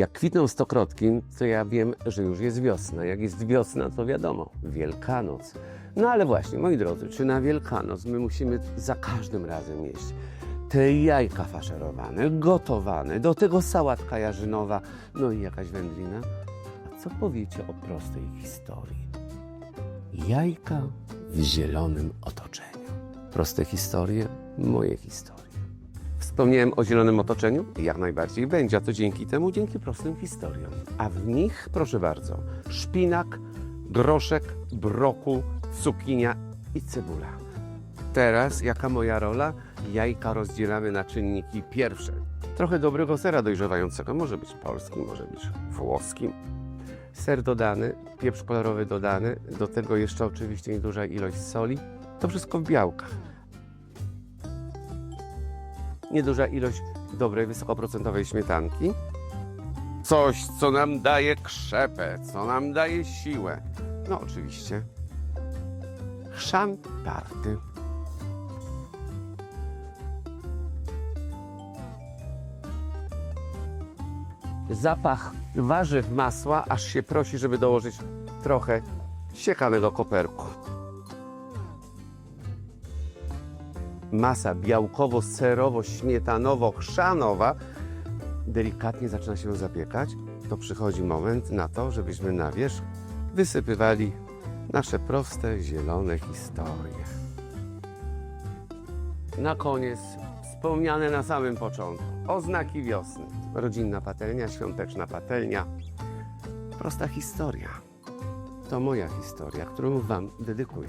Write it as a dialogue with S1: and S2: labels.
S1: Jak kwitną stokrotki, to ja wiem, że już jest wiosna. Jak jest wiosna, to wiadomo, Wielkanoc. No ale właśnie, moi drodzy, czy na Wielkanoc my musimy za każdym razem jeść te jajka faszerowane, gotowane, do tego sałatka jarzynowa, no i jakaś wędlina? A co powiecie o prostej historii? Jajka w zielonym otoczeniu. Proste historie, moje historie. Wspomniałem o zielonym otoczeniu? Jak najbardziej będzie, a to dzięki temu, dzięki prostym historiom. A w nich, proszę bardzo, szpinak, groszek, brokuł, cukinia i cebula. Teraz, jaka moja rola? Jajka rozdzielamy na czynniki pierwsze. Trochę dobrego sera dojrzewającego, może być polski, może być włoski. Ser dodany, pieprz kolorowy dodany, do tego jeszcze oczywiście nieduża ilość soli. To wszystko w białkach nieduża ilość dobrej, wysokoprocentowej śmietanki. Coś, co nam daje krzepę, co nam daje siłę. No oczywiście chrzan tarty. Zapach warzyw masła, aż się prosi, żeby dołożyć trochę siekanego koperku. Masa białkowo-serowo-śmietanowo-chrzanowa delikatnie zaczyna się zapiekać, to przychodzi moment na to, żebyśmy na wierzch wysypywali nasze proste, zielone historie. Na koniec wspomniane na samym początku oznaki wiosny. Rodzinna patelnia, świąteczna patelnia. Prosta historia. To moja historia, którą Wam dedykuję.